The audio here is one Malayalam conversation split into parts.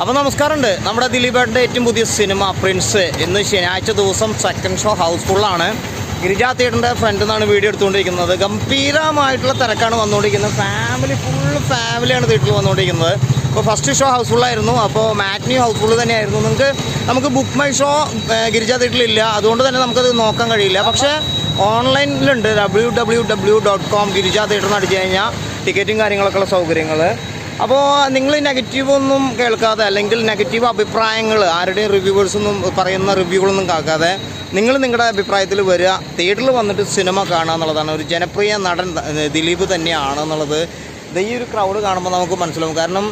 അപ്പോൾ നമസ്കാരമുണ്ട്. നമ്മുടെ ദിലീപേട്ടന്റെ ഏറ്റവും പുതിയ സിനിമ പ്രിൻസ് ഇന്ന് ശനിയാഴ്ച ദിവസം സെക്കൻഡ് ഷോ ഹൗസ്ഫുള്ളാണ് ഗിരിജ തിയേറ്ററിന്റെ ഫ്രണ്ട് നിന്നാണ് വീഡിയോ എടുത്തുകൊണ്ടിരിക്കുന്നത്. ഗംഭീരമായിട്ടുള്ള തിരക്കാണ് വന്നുകൊണ്ടിരിക്കുന്നത്. ഫാമിലി ഫുൾ ഫാമിലിയാണ് തിയേറ്ററിൽ വന്നുകൊണ്ടിരിക്കുന്നത്. അപ്പോൾ ഫസ്റ്റ് ഷോ ഹൗസ്ഫുള്ളായിരുന്നു അപ്പോൾ മാറ്റ്നി ഹൗസ്ഫുൾ തന്നെയായിരുന്നു. നിങ്ങൾക്ക് നമുക്ക് ബുക്ക് മൈ ഷോ ഗിരിജ തിയേറ്ററിലില്ല അതുകൊണ്ട് തന്നെ നമുക്കത് നോക്കാൻ കഴിയില്ല. പക്ഷേ ഓൺലൈനിലുണ്ട് W W W dot com Girija theatre എന്ന് കഴിഞ്ഞാൽ ടിക്കറ്റും കാര്യങ്ങളൊക്കെയുള്ള സൗകര്യങ്ങൾ അപ്പോൾ നിങ്ങൾ നെഗറ്റീവ് ഒന്നും കേൾക്കാതെ അല്ലെങ്കിൽ നെഗറ്റീവ് അഭിപ്രായങ്ങൾ ആരുടെയും റിവ്യൂവേഴ്സ് ഒന്നും പറയുന്ന റിവ്യൂകളൊന്നും കേൾക്കാതെ നിങ്ങൾ നിങ്ങളുടെ അഭിപ്രായത്തിൽ വരിക. തിയേറ്ററിൽ വന്നിട്ട് സിനിമ കാണുക എന്നുള്ളതാണ്. ഒരു ജനപ്രിയ നടൻ ദിലീപ് തന്നെയാണ് എന്നുള്ളത്. ഈ ഒരു ക്രൗഡ് കാണുമ്പോൾ നമുക്ക് മനസ്സിലാവും. കാരണം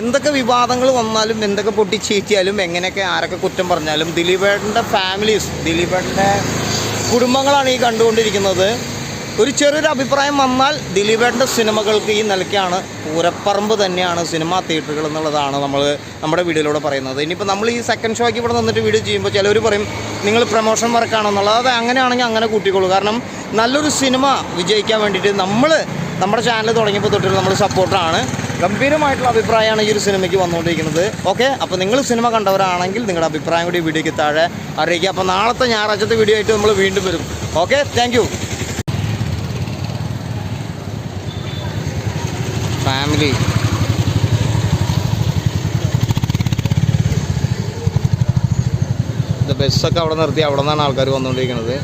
എന്തൊക്കെ വിവാദങ്ങൾ വന്നാലും എന്തൊക്കെ പൊട്ടിച്ചീറ്റിയാലും എങ്ങനെയൊക്കെ ആരൊക്കെ കുറ്റം പറഞ്ഞാലും ദിലീപേട്ടന്റെ ഫാമിലീസ് ദിലീപേട്ടന്റെ കുടുംബങ്ങളാണ് ഈ കണ്ടുകൊണ്ടിരിക്കുന്നത്. ഒരു ചെറിയൊരു അഭിപ്രായം വന്നാൽ ദിലീപേട്ടന്റെ സിനിമകൾക്ക് ഈ നിലയ്ക്കാണ് പൂരപ്പറമ്പ് തന്നെയാണ് സിനിമാ തിയേറ്ററുകൾ എന്നുള്ളതാണ് നമ്മൾ നമ്മുടെ വീഡിയോയിലൂടെ പറയുന്നത്. ഇനിയിപ്പോൾ നമ്മൾ ഈ സെക്കൻഡ് ഷോയ്ക്ക് ഇവിടെ നിന്നിട്ട് വീഡിയോ ചെയ്യുമ്പോൾ ചിലർ പറയും നിങ്ങൾ പ്രൊമോഷൻ വർക്കാണെന്നുള്ളത് അത് അങ്ങനെയാണെങ്കിൽ അങ്ങനെ കൂട്ടിക്കോളൂ. കാരണം നല്ലൊരു സിനിമ വിജയിക്കാൻ വേണ്ടിയിട്ട് നമ്മൾ നമ്മുടെ ചാനൽ തുടങ്ങിയപ്പോൾ തൊട്ട് നമ്മൾ സപ്പോർട്ടാണ് ഗംഭീരമായിട്ടുള്ള അഭിപ്രായമാണ് ഈ ഒരു സിനിമയ്ക്ക് വന്നുകൊണ്ടിരിക്കുന്നത്. ഓക്കെ? അപ്പോൾ നിങ്ങൾ സിനിമ കണ്ടവരാണെങ്കിൽ നിങ്ങളുടെ അഭിപ്രായം കൂടി വീഡിയോയ്ക്ക് താഴെ അറിയിക്കുക. അപ്പോൾ നാളത്തെ ഞായറാഴ്ചത്തെ വീഡിയോ ആയിട്ട് നമ്മൾ വീണ്ടും വരും. ഓക്കെ? Thank family. ബസ്സൊക്കെ അവിടെ നിർത്തി അവിടെ നിന്നാണ് ആൾക്കാർ വന്നുകൊണ്ടിരിക്കുന്നത്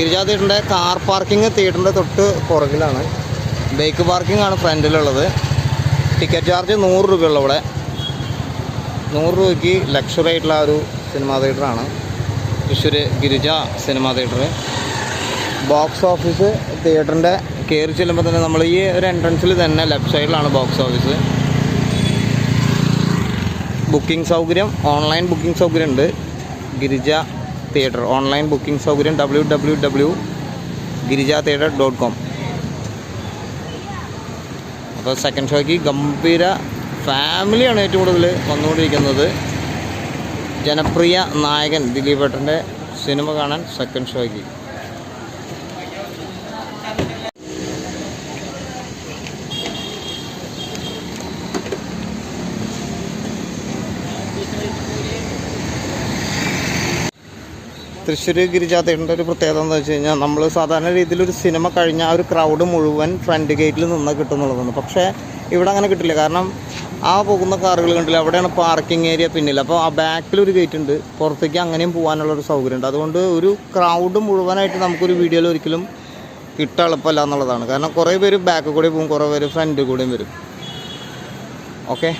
ഗിരിജാ തിയേറ്ററിന്റെ കാർ പാർക്കിംഗ് തിയേറ്ററിന്റെ തൊട്ട് പുറകിലാണ്. ബൈക്ക് പാർക്കിംഗ് ആണ് ഫ്രണ്ടിലുള്ളത്. ടിക്കറ്റ് ചാർജ് നൂറ് രൂപയുള്ള ഇവിടെ. നൂറ് രൂപയ്ക്ക് ലക്ഷറി ആയിട്ടുള്ള ഒരു cinema തിയേറ്ററാണ് Thrissur Girija cinema theatre box office തിയേറ്ററിന്റെ കയറി ചെല്ലുമ്പോൾ തന്നെ നമ്മൾ ഈ ഒരു എൻട്രൻസിൽ തന്നെ ലെഫ്റ്റ് സൈഡിലാണ് ബോക്സ് ഓഫീസ് ബുക്കിംഗ് സൗകര്യം ഓൺലൈൻ ബുക്കിംഗ് സൗകര്യം ഉണ്ട്. ഗിരിജ തിയേറ്റർ. ഓൺലൈൻ ബുക്കിംഗ് സൗകര്യം W W W Girija theatre dot com. അപ്പോൾ സെക്കൻഡ് ഷോയ്ക്ക് ഗംഭീര ഫാമിലിയാണ് ഏറ്റവും കൂടുതൽ വന്നുകൊണ്ടിരിക്കുന്നത്. ജനപ്രിയ നായകൻ ദിലീപേട്ടന്റെ സിനിമ കാണാൻ സെക്കൻഡ് ഷോയ്ക്ക്. തൃശ്ശൂർ ഗിരിജാഥയുടെ ഒരു പ്രത്യേകത എന്താ വെച്ച് കഴിഞ്ഞാൽ നമ്മൾ സാധാരണ രീതിയിൽ ഒരു സിനിമ കഴിഞ്ഞാൽ ആ ഒരു ക്രൗഡ് മുഴുവൻ ഫ്രണ്ട് ഗേറ്റിൽ നിന്ന് കിട്ടുന്നുള്ളതാണ്. പക്ഷേ ഇവിടെ അങ്ങനെ കിട്ടില്ല. കാരണം ആ പോകുന്ന കാറുകൾ കണ്ടില്ല അവിടെയാണ് പാർക്കിംഗ് ഏരിയ പിന്നിൽ. അപ്പോൾ ആ ബാക്കിൽ ഒരു ഗേറ്റ് ഉണ്ട്. പുറത്തേക്ക് അങ്ങനെയും പോകാനുള്ള ഒരു സൗകര്യമുണ്ട്. അതുകൊണ്ട് ഒരു ക്രൗഡ് മുഴുവനായിട്ട് നമുക്കൊരു വീഡിയോയിൽ ഒരിക്കലും കിട്ടാൻ എളുപ്പമല്ല എന്നുള്ളതാണ്. കാരണം കുറേ പേര് ബാക്ക് കൂടെ പോകും കുറേ പേര് ഫ്രണ്ട് കൂടെയും വരും. ഓക്കെ